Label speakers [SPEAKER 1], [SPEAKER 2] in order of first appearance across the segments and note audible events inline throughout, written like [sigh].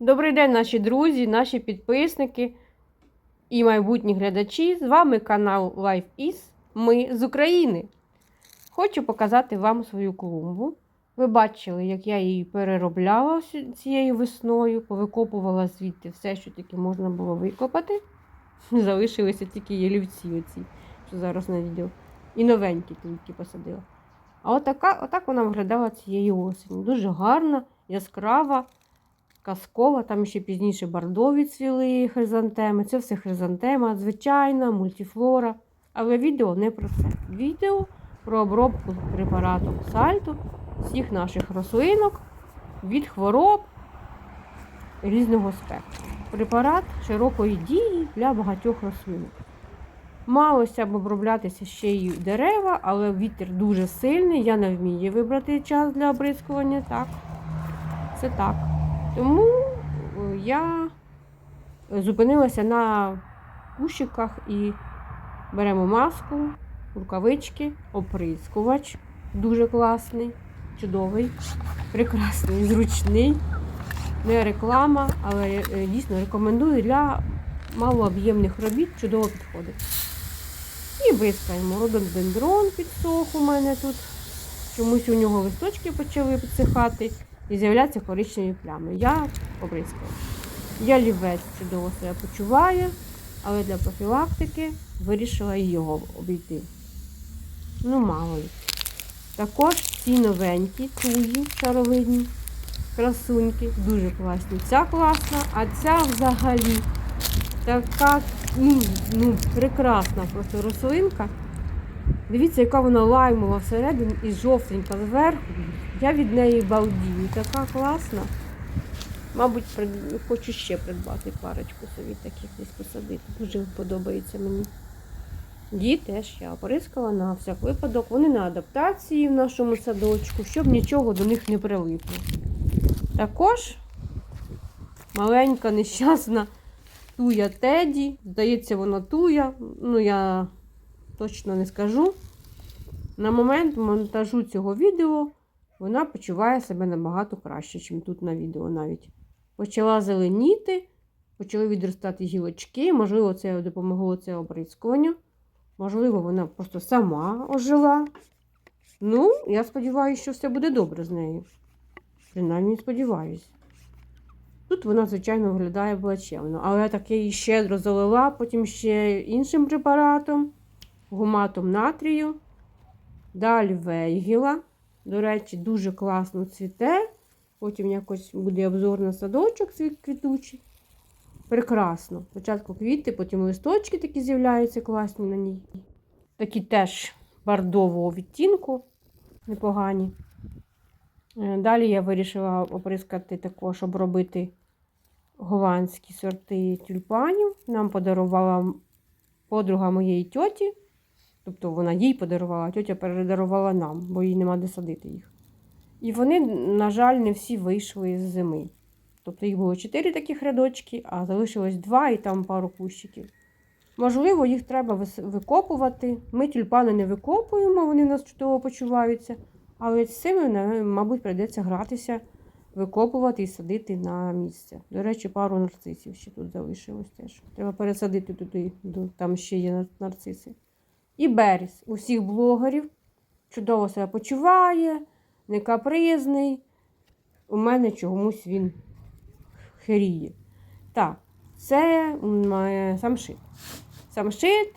[SPEAKER 1] Добрий день, наші друзі, наші підписники і майбутні глядачі. З вами канал Life Is. Ми з України. Хочу показати вам свою клумбу. Ви бачили, як я її переробляла цією весною, повикопувала звідти все, що тільки можна було викопати. [laughs] Залишилися тільки ялівці, оці, що зараз на відео. І новенькі тільки посадила. А отака, отак вона виглядала цієї осені. Дуже гарна, яскрава казкова, там ще пізніше бордові цвіли хризантеми. Це все хризантема, звичайна, мультифлора. Але відео не про це. Відео про обробку препаратом сальту всіх наших рослинок від хвороб різного спектру. Препарат широкої дії для багатьох рослинок. Малося б оброблятися ще й дерева, але вітер дуже сильний. Я не вмію вибрати час для обрискування. Так, це так. Тому е, я зупинилася на кущиках і беремо маску, рукавички, оприскувач. Дуже класний, чудовий, прекрасний, зручний. Не реклама, але е, дійсно рекомендую для малооб'ємних робіт чудово підходить. І бризкаємо. Рододендрон підсох у мене тут. Чомусь у нього листочки почали підсихати і з'являються коричневі плями. Я побризкала. Я лівець чудово себе почуваю, але для профілактики вирішила його обійти. Ну, мало ли. Також ці новенькі туї шаровидні, красуньки, дуже класні. Ця класна, а ця взагалі така ну, ну, прекрасна просто рослинка. Дивіться, яка вона лаймова всередині і жовтенька зверху. Я від неї балдію. Така класна. Мабуть, хочу ще придбати парочку собі таких десь посадити. Дуже подобається мені. Її теж я оприскала на всяк випадок. Вони на адаптації в нашому садочку, щоб нічого до них не прилипло. Також маленька нещасна туя Теді. Здається, вона туя. Ну, я точно не скажу. На момент монтажу цього відео вона почуває себе набагато краще, ніж тут на відео навіть. Почала зеленіти, почали відростати гілочки. Можливо, це допомогло це обрискування. Можливо, вона просто сама ожила. Ну, я сподіваюся, що все буде добре з нею. Принаймні сподіваюся. Тут вона, звичайно, виглядає плачевно, але я так її щедро залила, потім ще іншим препаратом, гуматом натрію. Далі вейгіла. До речі, дуже класно цвіте. Потім якось буде обзор на садочок квітучий. Прекрасно. Спочатку квіти, потім листочки такі з'являються класні на ній. Такі теж бордового відтінку, непогані. Е, Далі я вирішила оприскати також, обробити голландські сорти тюльпанів. Нам подарувала подруга моєї тьоті. Тобто вона їй подарувала, а тьотя передарувала нам, бо їй нема де садити їх. І вони, на жаль, не всі вийшли з зими. Тобто їх було чотири таких рядочки, а залишилось два і там пару кущиків. Можливо, їх треба викопувати. Ми тюльпани не викопуємо, вони в нас чудово почуваються. Але з цими, мабуть, прийдеться гратися, викопувати і садити на місце. До речі, пару нарцисів ще тут залишилось теж. Треба пересадити туди, там ще є нарциси. І Беріс усіх блогерів чудово себе почуває, не капризний. У мене чомусь він херіє. Так, це самшит. Самшит,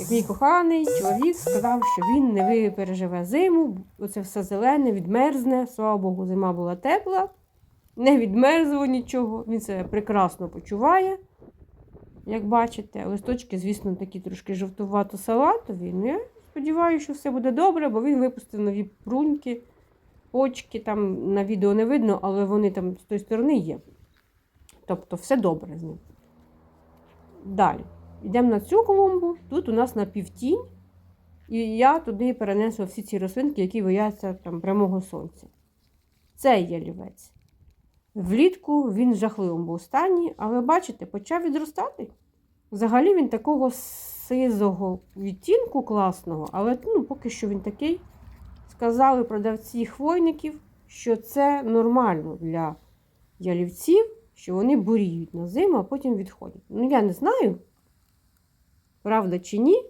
[SPEAKER 1] як мій коханий чоловік, сказав, що він не переживе зиму, оце все зелене, відмерзне. Слава Богу, зима була тепла, не відмерзло нічого. Він себе прекрасно почуває. Як бачите, листочки, звісно, такі трошки жовтувато-салатові. Ну, я сподіваюся, що все буде добре, бо він випустив нові пруньки, почки. Там на відео не видно, але вони там з тої сторони є. Тобто все добре з ним. Далі. Йдемо на цю клумбу. Тут у нас напівтінь. І я туди перенесла всі ці рослинки, які бояться там прямого сонця. Це ялівець. Влітку він в жахливому стані, але бачите, почав відростати. Взагалі він такого сизого відтінку класного, але ну, поки що він такий. Сказали продавці хвойників, що це нормально для ялівців, що вони буріють на зиму, а потім відходять. Ну, я не знаю, правда чи ні.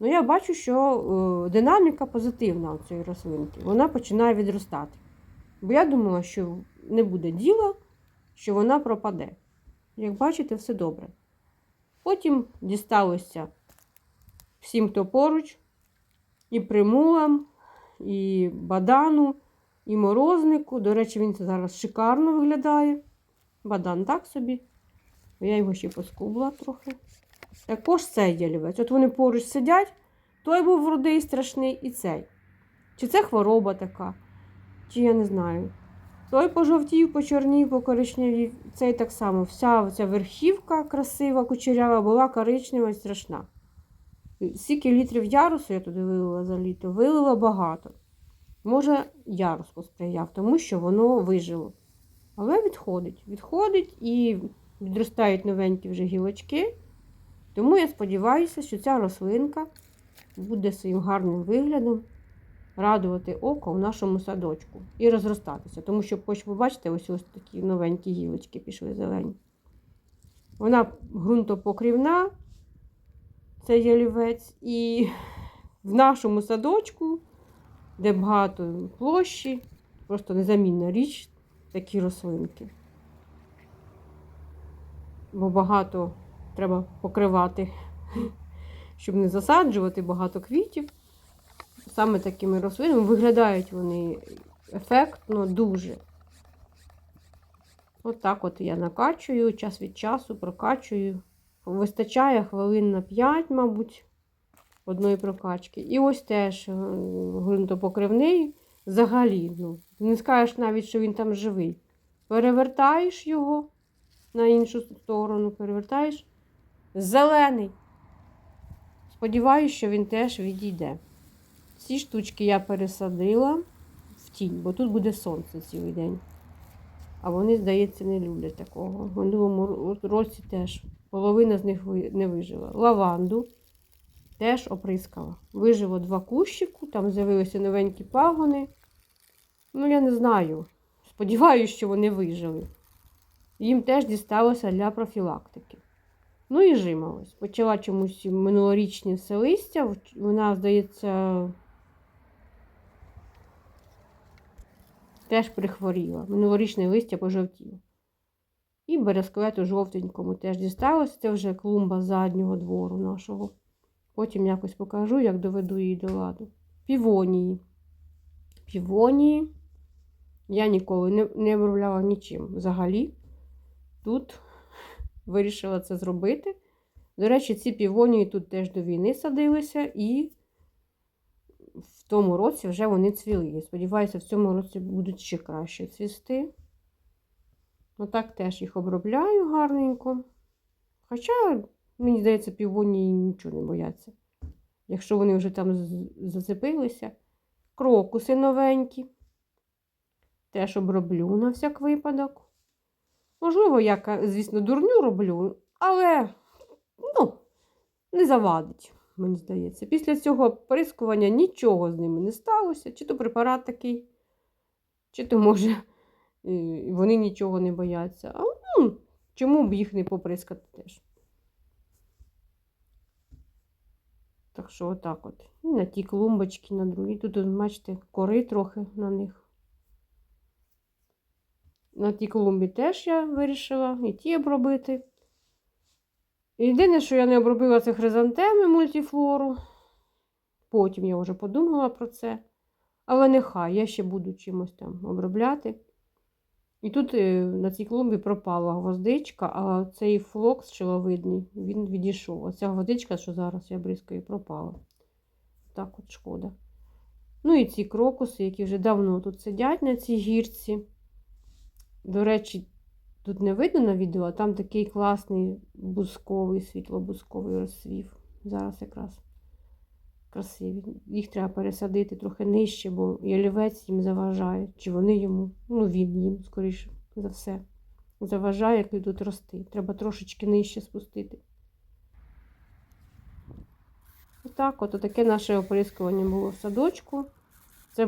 [SPEAKER 1] Ну, я бачу, що е, динаміка позитивна у цієї рослинки. Вона починає відростати. Бо я думала, що не буде діла, що вона пропаде. Як бачите, все добре. Потім дісталося всім, хто поруч, і примулам, і бадану, і морознику. До речі, він зараз шикарно виглядає. Бадан так собі. Я його ще поскубла трохи. Також цей ялівець. От вони поруч сидять, той був рудий страшний і цей. Чи це хвороба така, чи я не знаю. Той пожовтів, почорнів, покоричневів. Цей так само. Вся ця верхівка красива, кучерява, була коричнева і страшна. Скільки літрів ярусу я туди вилила за літо, вилила багато. Може, ярус посприяв, тому що воно вижило. Але відходить. Відходить і відростають новенькі вже гілочки. Тому я сподіваюся, що ця рослинка буде своїм гарним виглядом радувати око в нашому садочку і розростатися. Тому що, ви бачите, ось ось такі новенькі гілочки пішли зелені. Вона ґрунтопокрівна, це ялівець, і в нашому садочку, де багато площі, просто незамінна річ такі рослинки. Бо багато треба покривати, [laughs] щоб не засаджувати багато квітів. Саме такими рослинами виглядають вони ефектно дуже. От, от я накачую, час від часу прокачую. Вистачає хвилин на 5, мабуть, одної прокачки. І ось теж е, ґрунтопокривний взагалі. ну, Не скажеш навіть, що він там живий. Перевертаєш його на іншу сторону, перевертаєш. Зелений. Сподіваюсь, що він теж відійде. Ці штучки я пересадила в тінь, бо тут буде сонце цілий день. А вони, здається, не люблять такого. В минулому році теж половина з них не вижила. Лаванду теж оприскала. Вижило два кущику, там з'явилися новенькі пагони. Ну, я не знаю. Сподіваюся, що вони вижили. Їм теж дісталося для профілактики. Ну і жима ось. Почала чомусь минулорічні все листя. Вона, здається, теж прихворіла. Минулорічне листя пожовтіло. І березклету жовтенькому теж дісталося. Це вже клумба заднього двору нашого. Потім якось покажу, як доведу її до ладу. Півонії. Півонії. Я ніколи не, не обробляла нічим взагалі. Тут вирішила це зробити. До речі, ці півонії тут теж до війни садилися, і тому році вже вони цвіли. Я сподіваюся, в цьому році будуть ще краще цвісти. Отак теж їх обробляю гарненько. Хоча, мені здається, півонії нічого не бояться. Якщо вони вже там зацепилися. Крокуси новенькі. Теж оброблю на всяк випадок. Можливо, я, звісно, дурню роблю, але ну, не завадить, мені здається. Після цього прискування нічого з ними не сталося. Чи то препарат такий, чи то, може, вони нічого не бояться. А ну, чому б їх не поприскати теж? Так що, отак от. І на ті клумбочки, на другі. Тут, бачите, кори трохи на них. На тій клумбі теж я вирішила і ті обробити. Єдине, що я не обробила, це хризантеми мультифлору. Потім я вже подумала про це. Але нехай я ще буду чимось там обробляти. І тут е, на цій клумбі пропала гвоздичка, а цей флокс шиловидний, він відійшов. Оця гвоздичка, що зараз я бризкаю, пропала. Так от шкода. Ну і ці крокуси, які вже давно тут сидять на цій гірці. До речі, тут не видно на відео, а там такий класний бусковий, світло-бусковий розсвів. Зараз якраз красиві. Їх треба пересадити трохи нижче, бо ялівець їм заважає. Чи вони йому, ну він їм, скоріше за все, заважає, як тут рости. Треба трошечки нижче спустити. Отак, от таке наше оприскування було в садочку. Це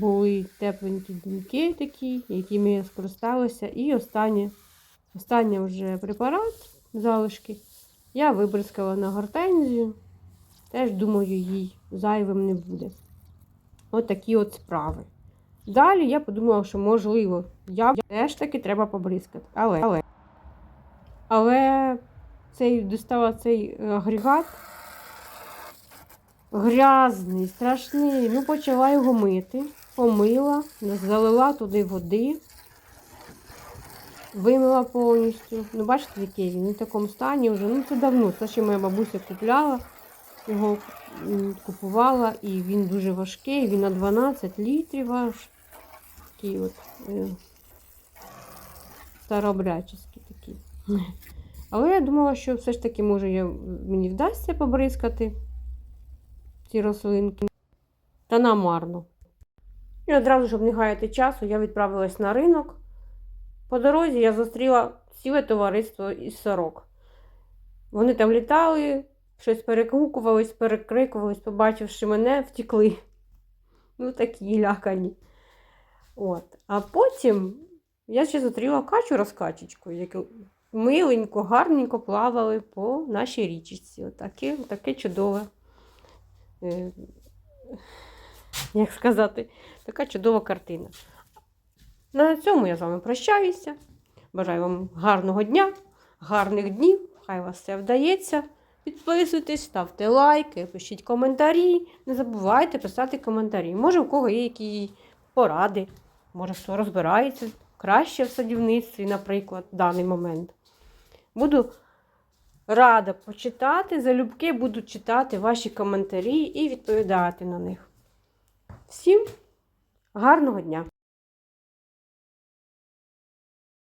[SPEAKER 1] були тепленькі думки такі, якими скористалася. І останнє Останній вже препарат, залишки. Я вибризкала на гортензію. Теж думаю, їй зайвим не буде. От такі от справи. Далі я подумала, що можливо, я теж таки треба побризкати. Але, але, але цей достала цей е, агрегат грязний, страшний. Ну, почала його мити, помила, залила туди води, вимила повністю. Ну, бачите, який він в такому стані вже. Ну, це давно. Це ще моя бабуся купляла, його купувала, і він дуже важкий, він на 12 літрів аж. Такий от е, старообрядчий такий. Але я думала, що все ж таки, може, я, мені вдасться побризкати ці рослинки. Та намарно. І одразу, щоб не гаяти часу, я відправилась на ринок. По дорозі я зустріла ціле товариство із сорок. Вони там літали, щось перекукувались, перекрикувались, побачивши мене, втекли. Ну, такі лякані. От. А потім я ще зустріла качу розкачечку, яку миленько, гарненько плавали по нашій річці. Отаке, таке чудове. Е, Як сказати, така чудова картина. На цьому я з вами прощаюся. Бажаю вам гарного дня, гарних днів. Хай вас все вдається. Підписуйтесь, ставте лайки, пишіть коментарі. Не забувайте писати коментарі. Може, у кого є які поради, може, хто розбирається краще в садівництві, наприклад, в даний момент. Буду рада почитати. Залюбки буду читати ваші коментарі і відповідати на них. Всім гарного дня!